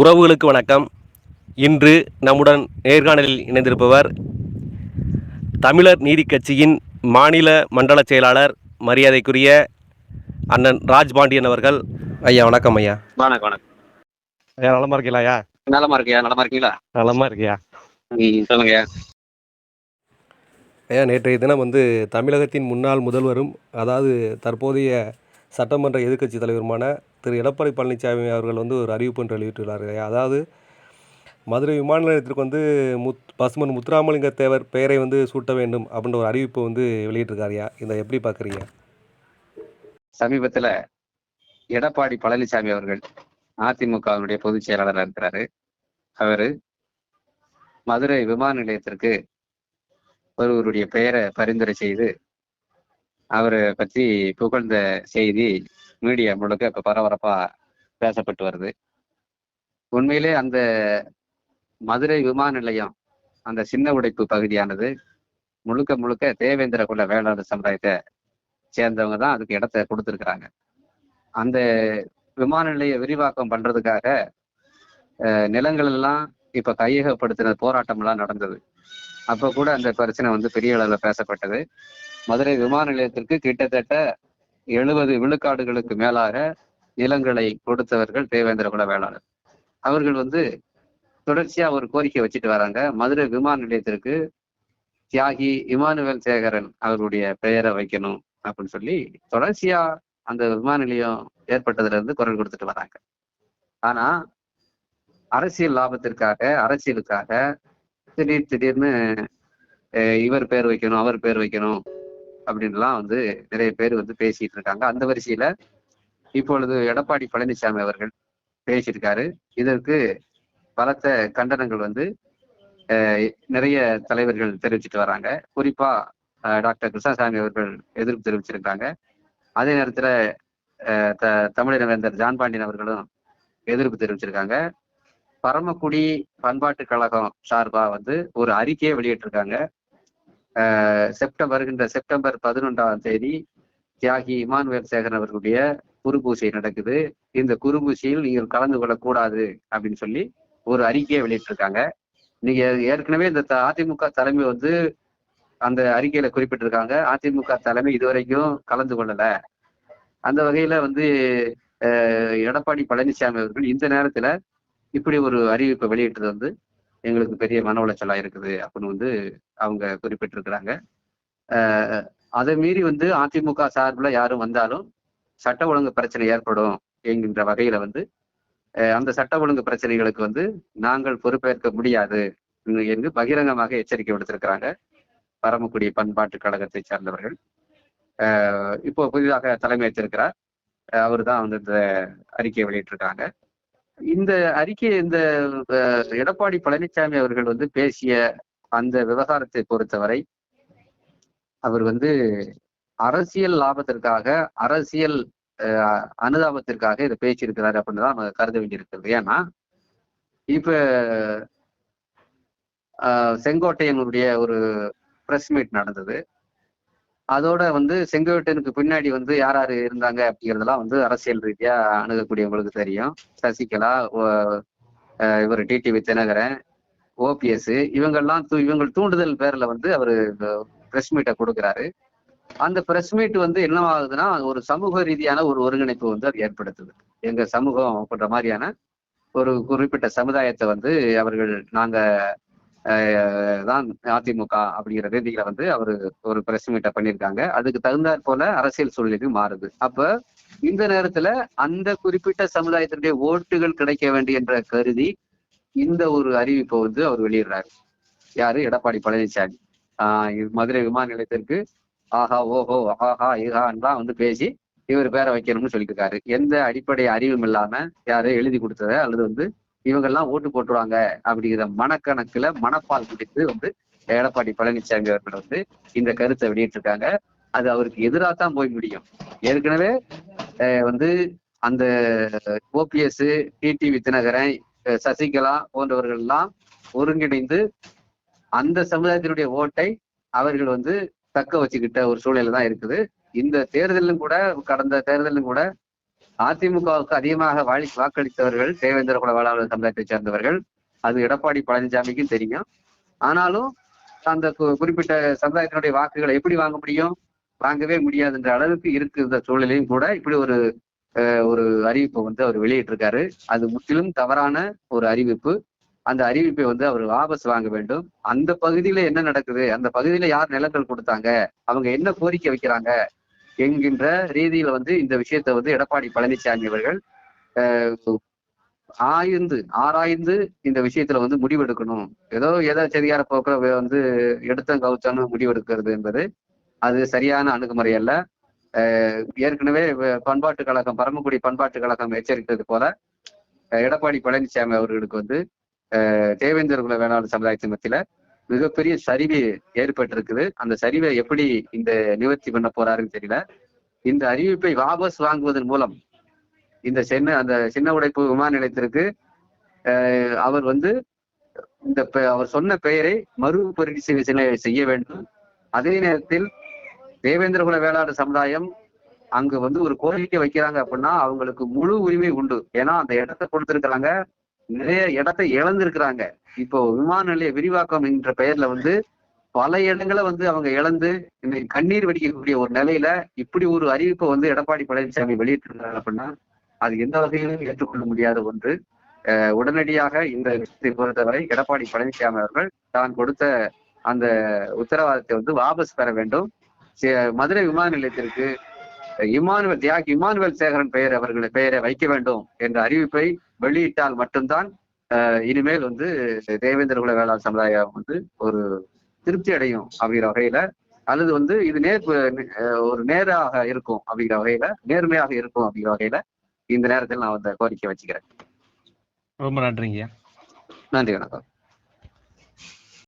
உறவுகளுக்கு வணக்கம். இன்று நம்முடன் நேர்காணலில் இணைந்திருப்பவர் தமிழர் நீதிக் கட்சியின் மாநில மண்டல செயலாளர் மரியாதைக்குரிய அண்ணன் ராஜ்பாண்டியன் அவர்கள். ஐயா வணக்கம் ஐயா. வணக்கம் வணக்கம். ஐயா நலமா இருக்கீங்களா ஐயா? நலமா இருக்கியா? நலமா இருக்கீங்களா? நலமா இருக்கியா? சொல்லுங்க ஐயா. நேற்றைய தினம் வந்து தமிழகத்தின் முன்னாள் முதல்வரும் அதாவது தற்போதைய சட்டமன்ற எதிர்க்கட்சி தலைவருமான திரு எடப்பாடி பழனிசாமி அவர்கள் வந்து ஒரு அறிவிப்பு ஒன்று வெளியிட்டுள்ளார்கள் அதாவது மதுரை விமான நிலையத்திற்கு வந்து முத் பசுமன் முத்துராமலிங்க தேவர் பெயரை வந்து சூட்ட வேண்டும் அப்படின்ற ஒரு அறிவிப்பை வந்து வெளியிட்டிருக்காருயா இதை எப்படி பார்க்குறீங்க? சமீபத்துல எடப்பாடி பழனிசாமி அவர்கள் அதிமுகவினுடைய பொதுச் செயலாளராக இருக்கிறாரு. அவரு மதுரை விமான நிலையத்திற்கு ஒருவருடைய பெயரை பரிந்துரை செய்து அவரை பற்றி புகழ்ந்த செய்தி மீடியா முழுக்க இப்ப பரபரப்பா பேசப்பட்டு வருது. உண்மையிலே அந்த மதுரை விமான நிலையம் அந்த சின்ன உடைப்பு பகுதியானது முழுக்க முழுக்க தேவேந்திர குல வேளாண் சமுதாயத்தை சேர்ந்தவங்க தான் அதுக்கு இடத்த கொடுத்துருக்குறாங்க. அந்த விமான நிலைய விரிவாக்கம் பண்றதுக்காக நிலங்கள் எல்லாம் இப்ப கையகப்படுத்தின போராட்டம் எல்லாம் நடந்தது. அப்ப கூட அந்த பிரச்சனை வந்து பெரிய அளவில் பேசப்பட்டது. மதுரை விமான நிலையத்திற்கு கிட்டத்தட்ட எழுபது விழுக்காடுகளுக்கு மேலாக நிலங்களை கொடுத்தவர்கள் தேவேந்திர குல வேளாளர் அவர்கள் வந்து தொடர்ச்சியா ஒரு கோரிக்கை வச்சுட்டு வராங்க. மதுரை விமான நிலையத்திற்கு தியாகி இமானுவேல் சேகரன் அவருடைய பெயரை வைக்கணும் அப்படின்னு சொல்லி தொடர்ச்சியா அந்த விமான நிலையம் ஏற்பட்டதுல இருந்து குரல் கொடுத்துட்டு வராங்க. ஆனா அரசியல் லாபத்திற்காக அரசியலுக்காக திடீர் திடீர்னு இவர் பேர் வைக்கணும் அவர் பேர் வைக்கணும் அப்படின்லாம் வந்து நிறைய பேர் வந்து பேசிட்டு இருக்காங்க. அந்த வரிசையில இப்பொழுது எடப்பாடி பழனிசாமி அவர்கள் பேசியிருக்காரு. இதற்கு பலத்த கண்டனங்கள் வந்து நிறைய தலைவர்கள் தெரிவிச்சிட்டு வராங்க. குறிப்பா டாக்டர் கிருஷ்ணசாமி அவர்கள் எதிர்ப்பு தெரிவிச்சிருக்காங்க. அதே நேரத்துல த தமிழறிஞர் ஜான் ஜான்பாண்டியன் அவர்களும் எதிர்ப்பு தெரிவிச்சிருக்காங்க. பரமக்குடி பண்பாட்டு கழகம் சார்பா வந்து ஒரு அறிக்கையை வெளியிட்டிருக்காங்க. செப்டம்பர் வருகின்ற செப்டம்பர் பதினொன்றாம் தேதி தியாகி இமானுவேல் சேகரன் அவர்களுடைய குருபூசை நடக்குது. இந்த குருபூசையில் நீங்கள் கலந்து கொள்ளக்கூடாது அப்படின்னு சொல்லி ஒரு அறிக்கையை வெளியிட்டிருக்காங்க. நீங்க ஏற்கனவே இந்த த- அதிமுக தலைமை வந்து அந்த அறிக்கையில குறிப்பிட்டிருக்காங்க. அதிமுக தலைமை இதுவரைக்கும் கலந்து கொள்ளல. அந்த வகையில வந்து எடப்பாடி பழனிசாமி அவர்கள் இந்த நேரத்துல இப்படி ஒரு அறிவிப்பை வெளியிட்டது வந்து எங்களுக்கு பெரிய மன உளைச்சலா இருக்குது அப்படின்னு வந்து அவங்க குறிப்பிட்டிருக்கிறாங்க. அதை மீறி வந்து அதிமுக சார்பில் யாரும் வந்தாலும் சட்ட ஒழுங்கு பிரச்சனை ஏற்படும் என்கின்ற வகையில வந்து அந்த சட்ட ஒழுங்கு பிரச்சனைகளுக்கு வந்து நாங்கள் பொறுப்பேற்க முடியாது என்று பகிரங்கமாக எச்சரிக்கை விடுத்திருக்கிறாங்க பரமக்குடி பண்பாட்டு கழகத்தை சார்ந்தவர்கள். இப்போ புதிதாக தலைமையேற்றிருக்கிறார் அவர் தான் வந்து இந்த அறிக்கையை வெளியிட்டிருக்காங்க. இந்த அறிக்கை இந்த எடப்பாடி பழனிசாமி அவர்கள் வந்து பேசிய அந்த விவகாரத்தை பொறுத்தவரை அவர் வந்து அரசியல் லாபத்திற்காக அரசியல் அனுதாபத்திற்காக இதை பேசியிருக்கிறாரு அப்படின்னு தான் நம்ம கருத வேண்டியிருக்கிறது. ஏன்னா இப்ப செங்கோட்டையனுடைய ஒரு பிரஸ் மீட் நடந்தது. அதோட வந்து செங்கோட்டையனுக்கு பின்னாடி வந்து யார் யார் இருந்தாங்க அப்படிங்கிறதெல்லாம் வந்து அரசியல் ரீதியா அணுகக்கூடியவங்களுக்கு தெரியும். சசிகலா ஓ- இவர் டிடிவி தினகரன் ஓபிஎஸ் இவங்கெல்லாம் தூ இவங்க தூண்டுதல் பேர்ல வந்து அவர் பிரஸ் மீட்டை கொடுக்குறாரு. அந்த பிரஸ் மீட் வந்து என்ன ஆகுதுன்னா ஒரு சமூக ரீதியான ஒரு ஒருங்கிணைப்பு வந்து அது ஏற்படுத்துது. எங்க சமூகம் அப்படின்ற மாதிரியான ஒரு குறிப்பிட்ட சமுதாயத்தை வந்து அவர்கள் நாங்க தான் அதிமுக அப்படிங்கிற ரீதியில வந்து அவர் ஒரு பிரஸ் மீட்டை பண்ணியிருக்காங்க. அதுக்கு தகுந்தாற் போல அரசியல் சூழ்நிலை மாறுது. அப்ப இந்த நேரத்துல அந்த குறிப்பிட்ட சமுதாயத்தினுடைய ஓட்டுகள் கிடைக்க வேண்டிய என்ற கருதி இந்த ஒரு அறிவிப்பை வந்து அவர் வெளியிடுறாரு. யாரு? எடப்பாடி பழனிசாமி ஆஹ் மதுரை விமான நிலையத்திற்கு ஆஹா ஓஹோ ஆஹா ஈஹான்லாம் வந்து பேசி இவர் பேரை வைக்கணும்னு சொல்லியிருக்காரு எந்த அடிப்படை அறிவும் இல்லாம யாரு எழுதி கொடுத்தத அல்லது வந்து இவங்கெல்லாம் ஓட்டு போட்டுருவாங்க அப்படிங்கிற மனக்கணக்குல மனப்பால் குடித்து வந்து எடப்பாடி பழனிசாமி அவர்கள் வந்து இந்த கருத்தை வெளியிட்டிருக்காங்க. அது அவருக்கு எதிராக தான் போய் முடியும். ஏற்கனவே அஹ், வந்து அந்த ஓபிஎஸ் டிடிவி தினகரன் சசிகலா போன்றவர்கள் எல்லாம் ஒருங்கிணைந்து அந்த சமுதாயத்தினுடைய ஓட்டை அவர்கள் வந்து தக்க வச்சுக்கிட்ட ஒரு சூழ்நிலை தான் இருக்குது. இந்த தேர்தலும் கூட கடந்த தேர்தலும் கூட அதிமுகவுக்கு அதிகமாக வாழி வாக்களித்தவர்கள் தேவேந்திர குல வேளாளர் சமுதாயத்தை சேர்ந்தவர்கள். அது எடப்பாடி பழனிசாமிக்கும் தெரியும். ஆனாலும் அந்த குறிப்பிட்ட சமுதாயத்தினுடைய வாக்குகளை எப்படி வாங்க முடியும்? வாங்கவே முடியாதுன்ற அளவுக்கு இருக்கிற சூழலையும் கூட இப்படி ஒரு அஹ், ஒரு அறிவிப்பை வந்து அவர் வெளியிட்டிருக்காரு. அது முற்றிலும் தவறான ஒரு அறிவிப்பு. அந்த அறிவிப்பை வந்து அவர் வாபஸ் வாங்க வேண்டும். அந்த பகுதியில என்ன நடக்குது? அந்த பகுதியில யார் நிலங்கள் கொடுத்தாங்க? அவங்க என்ன கோரிக்கை வைக்கிறாங்க? என்கின்ற ரீதியில வந்து இந்த விஷயத்தை வந்து எடப்பாடி பழனிசாமி அவர்கள் ஆய்ந்து ஆராய்ந்து இந்த விஷயத்துல வந்து முடிவெடுக்கணும். ஏதோ ஏதோ சரியான போக்குல வந்து எடுத்தம் கவுச்சோன்னு முடிவெடுக்கிறது என்பது அது சரியான அணுகுமுறை அல்ல. ஏற்கனவே பண்பாட்டு கழகம் பரமக்குடி பண்பாட்டு கழகம் எச்சரித்தது போல அஹ், எடப்பாடி பழனிசாமி அவர்களுக்கு வந்து தேவேந்திர குல வேளாண் சமுதாயத்தின் மத்தியில மிகப்பெரிய சரிவு ஏற்பட்டிருக்குது. அந்த சரிவை எப்படி இந்த நிவர்த்தி பண்ண போறாருன்னு தெரியல. இந்த அறிவிப்பை வாபஸ் வாங்குவதன் மூலம் இந்த சென்னை அந்த சின்ன உடைப்பு விமான நிலையத்திற்கு அஹ், அவர் வந்து இந்த பெ- அவர் சொன்ன பெயரை மறுபரிசீலனை செய்ய வேண்டும். அதே நேரத்தில் தேவேந்திரகுல வேளாண் சமுதாயம் அங்கு வந்து ஒரு கோரிக்கை வைக்கிறாங்க அப்படின்னா அவங்களுக்கு முழு உரிமை உண்டு. ஏன்னா அந்த இடத்தை கொடுத்திருக்கிறாங்க. நிறைய இடத்தை இழந்திருக்கிறாங்க. இப்போ விமான நிலைய விரிவாக்கம் என்ற பெயர்ல வந்து பல இடங்களை வந்து அவங்க இழந்து இன்னைக்கு கண்ணீர் வெடிக்கக்கூடிய ஒரு நிலையில இப்படி ஒரு அறிவிப்பை வந்து எடப்பாடி பழனிசாமி வெளியிட்டிருக்காங்க அப்படின்னா அது எந்த வகையிலும் ஏற்றுக்கொள்ள முடியாத ஒன்று. உடனடியாக இந்த விஷயத்தை பொறுத்தவரை எடப்பாடி பழனிசாமி அவர்கள் தான் கொடுத்த அந்த உத்தரவாதத்தை வந்து வாபஸ் பெற வேண்டும். மதுரை விமான நிலையத்திற்கு இமானுவேல் தியாகி இமானுவேல் சேகரன் பெயர் அவர்கள் பெயரை வைக்க வேண்டும் என்ற அறிவிப்பை வெளியிட்டால் மட்டும்தான் இனிமேல் வந்து தேவேந்திர குல வேளாண் சமுதாயம் வந்து ஒரு திருப்தி அடையும் அப்படிங்கிற வகையில அல்லது வந்து இது நேர் ஒரு நேராக இருக்கும் அப்படிங்கிற வகையில நேர்மையாக இருக்கும் அப்படிங்கிற வகையில இந்த நேரத்தில் நான் அந்த கோரிக்கை வச்சுக்கிறேன். ரொம்ப நன்றிங்கய்யா நன்றி வணக்கம்.